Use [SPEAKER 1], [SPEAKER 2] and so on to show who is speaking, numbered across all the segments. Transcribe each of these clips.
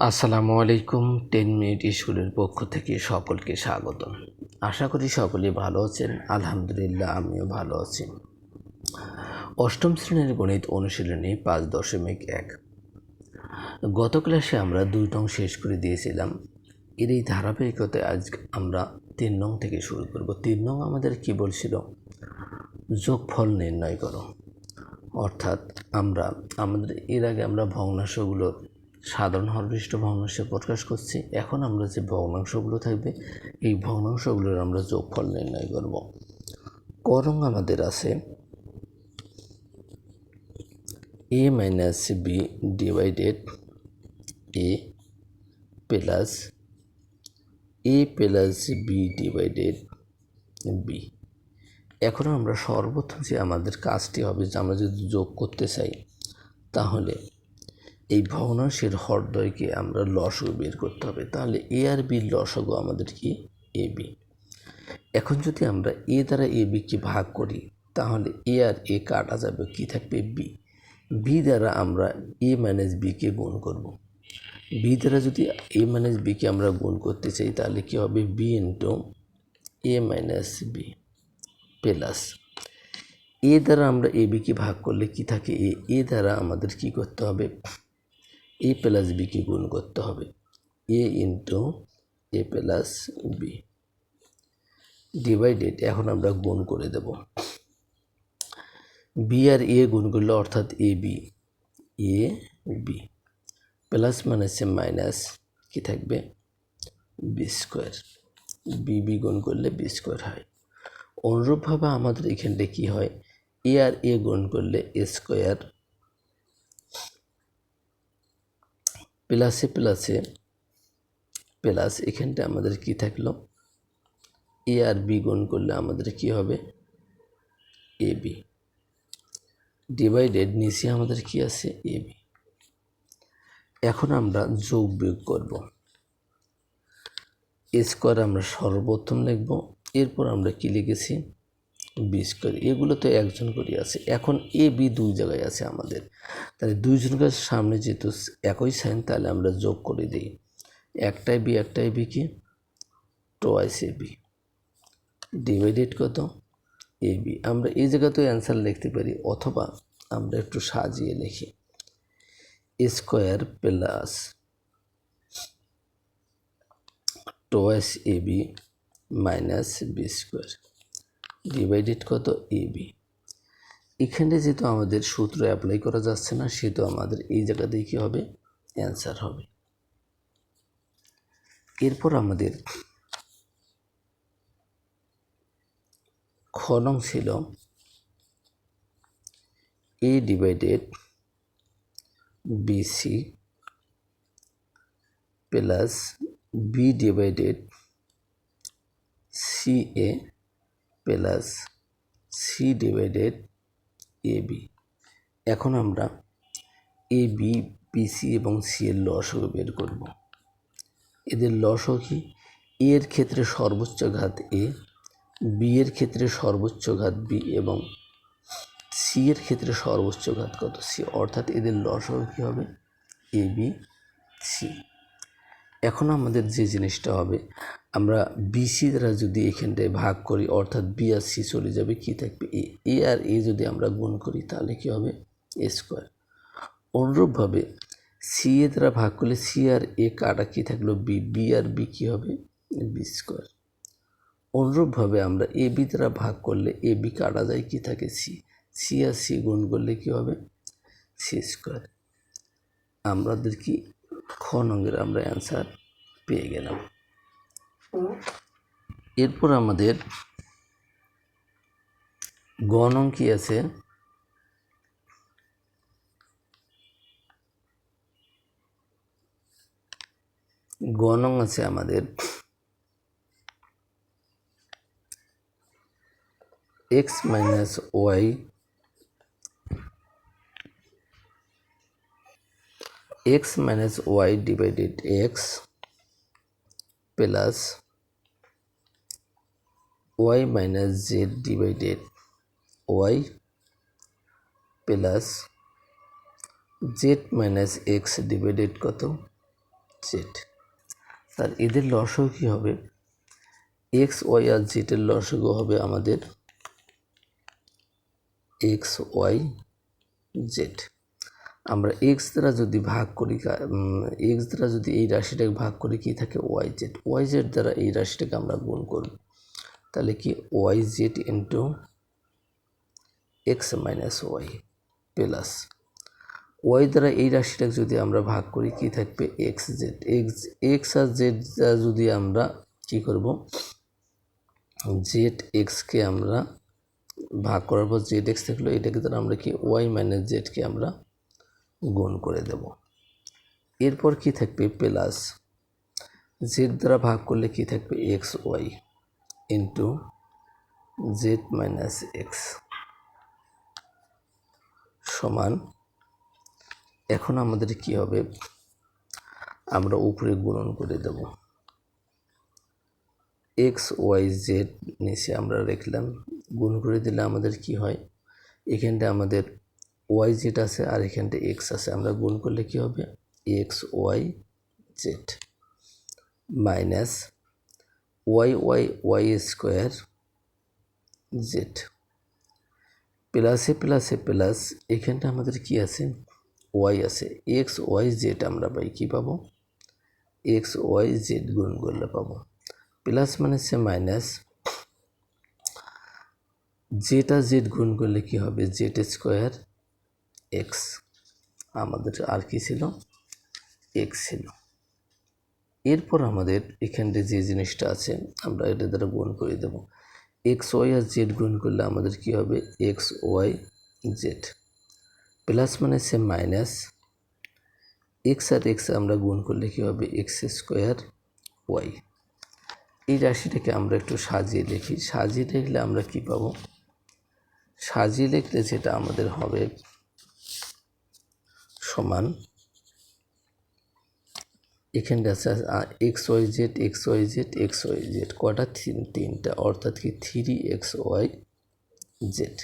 [SPEAKER 1] আসসালামু আলাইকুম ten minute স্কুলের পক্ষ থেকে সকলকে স্বাগত আশা করি সকলে ভালো আছেন, আলহামদুলিল্লাহ আমিও ভালো আছি। অষ্টম শ্রেণির গণিত অনুশীলনী পাঁচ দশমিক এক। গত ক্লাসে আমরা দুই নং শেষ করে দিয়েছিলাম। এর এই ধারাবাহিকতায় আজ আমরা তিন নং থেকে শুরু করব। তিন নং আমাদের কি বলছিল? যোগফল নির্ণয় করো। অর্থাৎ আমরা, আমাদের, এর আগে আমরা ভগ্নাংশগুলো সাধারণ হরবিষ্ট ভগ্নাংশে প্রকাশ করছি। এখন আমরা যে ভগ্নাংশগুলো থাকবে, এই ভগ্নাংশগুলোর আমরা যোগফল নির্ণয় করব। করং আমাদের আছে A minus B divided A plus A plus B divided B এখন আমরা সর্বপ্রথম যে আমাদের কাজটি হবে, যে আমরা যদি যোগ করতে চাই, তাহলে এই ভগ্নাংশের হরদ্বয়কে আমরা লসগু বের করতে হবে। তাহলে এ আর বির লসগু আমাদের কি? A B. এখন যদি আমরা এ দ্বারা এ বিকে ভাগ করি, তাহলে এ আর এ কাটা যাবে কি থাকবে? বি। বি দ্বারা আমরা এ মাইনাস বিকে গুণ করব। বি দ্বারা যদি এ মাইনাস বিকে আমরা গুণ করতে চাই, তাহলে কি হবে? B into A minus B plus A দ্বারা আমরা এ বিকে ভাগ করলে কি থাকে? এ এ দ্বারা আমাদের কি করতে হবে? এ প্লাস বিকে গুণ করতে হবে? A into A plus B divided এখন আমরা গুণ করে দেব। বি আর এ গুণ করলে অর্থাৎ A B A B plus মানে হচ্ছে মাইনাস কি থাকবে? বি স্কোয়ার বি বি গুণ করলে বি স্কোয়ার হয়। অনুরূপভাবে আমাদের এখানটা কি হয়? এ আর এ গুণ করলে এ স্কোয়ার প্লাসে প্লাসে, প্লাস এখানটা আমাদের কি থাকল? এ আর বি গুণ করলে আমাদের কি হবে? A B. ডিভাইডেড নিচে আমাদের কি আছে? A B. এখন আমরা যোগ বিয়োগ করব। স্কোয়ার আমরা সর্বপ্রথম লিখব। এরপর আমরা কি লিখেছি? বি স্কোয়ার এগুলো তো একজন করে আছে। এখন এ, বি দুই জায়গায় আছে আমাদের। তাহলে দুইজনকে সামনে যেহেতু একই সাইন তাহলে আমরা যোগ করে দিই। একটাই বি একটাই বি কি? টোয়াইস এ বি। ডিভাইডেড কত? A, B. আমরা এই জায়গাতেও অ্যান্সার লিখতে পারি, অথবা আমরা একটু সাজিয়ে লিখি। Square plus twice A B minus B square divided কত? A, B. এখানে যেহেতু আমাদের সূত্র অ্যাপ্লাই করা যাচ্ছে না, সেহেতু আমাদের এই জায়গাতেই কী হবে? অ্যান্সার হবে। এরপর আমাদের খনং ছিল A divided BC plus B divided C A plus C divided A B. এখন আমরা এ বি বিসি এবং সি এর লসও বের করব। এদের লসও কি? এর ক্ষেত্রে সর্বোচ্চ ঘাত এ, বি এর ক্ষেত্রে সর্বোচ্চ ঘাত বি এবং সি এর ক্ষেত্রে সর্বোচ্চ ঘাত কত? সি। অর্থাৎ এদের লসও কী হবে? A B, C. এখন আমাদের যে জিনিসটা হবে, আমরা বিসি দ্বারা যদি এখানটায় ভাগ করি, অর্থাৎ বি আর সি চলে যাবে কী থাকবে? এ এ আর এ যদি আমরা গুণ করি, তাহলে কী হবে? এ স্কোয়ার অনুরূপভাবে সি এ দ্বারা ভাগ করলে সি আর এ কাটা কী থাকল? বি বি আর বি কী হবে? বি স্কোয়ার অনুরূপভাবে আমরা এ বি দ্বারা ভাগ করলে এ বি কাটা যায় কী থাকে? সি সি আর সি গুণ করলে কী হবে? সি স্কোয়ার আমাদের কি খ নঙ্গের আমরা অ্যান্সার পেয়ে গেলাম। এরপর আমাদের গণং কি আছে? গণং আছে আমাদের X minus Y X minus Y divided X plus Y minus Z divided Y plus Z minus X divided কত? জেড তার এদের লসও কী হবে? এক্স ওয়াই আর জেডের লসগু হবে আমাদের এক্স ওয়াই জেড আমরা এক্স দ্বারা যদি ভাগ করি এক্স দ্বারা যদি এই রাশিটাকে ভাগ করি কি থাকে? ওয়াই জেড ওয়াই জেড দ্বারা এই রাশিটাকে আমরা গুণ করব। তাহলে কি Y Z into X minus Y plus Y দ্বারা এই রাশিটাকে যদি আমরা ভাগ করি কি থাকবে? এক্স জেড এক্স এক্স আর জেড দ্বারা যদি আমরা কি করব? জেড এক্সকে আমরা ভাগ করার পর জেড এক্স থাকল, এটাকে দ্বারা আমরা কি ওয়াই মাইনাস জেডকে আমরা গুণ করে দেব। এরপর কি থাকবে? প্লাস জেড দ্বারা ভাগ করলে কি থাকবে? X Y into Z minus X সমান এখন আমাদের কি হবে? আমরা উপরে গুণন করে দেব। এক্স ওয়াই জেড নিচে আমরা রেখলাম। গুণ করে দিলে আমাদের কি হয়? এখানটা আমাদের ওয়াই জেড আছে আর এখানটা এক্স আছে। আমরা গুণ করলে কি হবে? X Y Z minus Y Y Y square Z প্লাসে প্লাসে প্লাস এখানটা আমাদের কি আছে? ওয়াই আছে। এক্স ওয়াই জেড আমরা পাই। কী পাবো? এক্স ওয়াই জেড গুণ করলে পাবো। প্লাস মানে সে মাইনাস জেটা জেড গুণ করলে কি হবে? জেড স্কোয়ার এক্স আমাদের আর কি ছিল? এক্স ছিল। এরপর আমাদের এখানটা যে জিনিসটা আছে, আমরা এটা দ্বারা গুণ করে দেব। এক্স ওয়াই আর জেড গুণ করলে আমাদের কি হবে? এক্স ওয়াই জেড প্লাস মানে সে মাইনাস এক্স আর এক্স আমরা গুণ করলে কী হবে? এক্স স্কোয়ার ওয়াই এই রাশিটাকে আমরা একটু সাজিয়ে লিখি সাজিয়ে লিখলে আমরা কি পাবো? সাজিয়ে লিখলে যেটা আমাদের হবে সমান। এখানটা আছে X Y Z X Y Z X Y Z কটা তিনটা। অর্থাৎ কি three X Y Z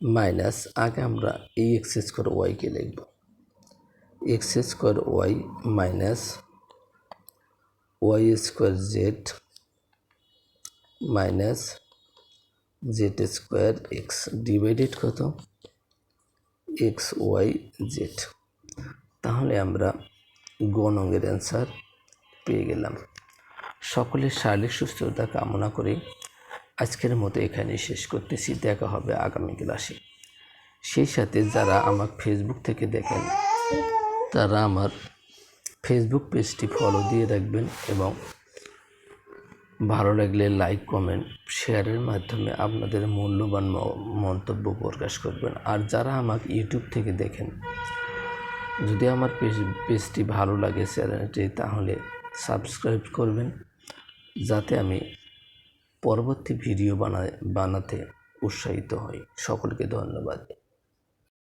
[SPEAKER 1] minus, আগে আমরা এই এক্স স্কোয়ার ওয়াইকে লিখব। X square Y minus Y square Z minus Z square X divided কত? X Y Z. তাহলে আমরা গণ অঙ্গের অ্যান্সার পেয়ে গেলাম। সকলের শারীরিক সুস্থতা কামনা করে আজকের মতো এখানে শেষ করতেছি। দেখা হবে আগামী ক্লাসে। সেই সাথে যারা আমার ফেসবুক থেকে দেখেন, তারা আমার ফেসবুক পেজটি ফলো দিয়ে রাখবেন এবং ভালো লাগলে লাইক কমেন্ট শেয়ারের মাধ্যমে আপনাদের মূল্যবান মন্তব্য প্রকাশ করবেন। আর যারা আমাকে ইউটিউব থেকে দেখেন, যদি আমার পেজ, পেজটি ভালো লাগে চ্যানেলটি তাহলে সাবস্ক্রাইব করবেন, যাতে আমি পরবর্তী ভিডিও বানাতে উৎসাহিত হই। সকলকে ধন্যবাদ।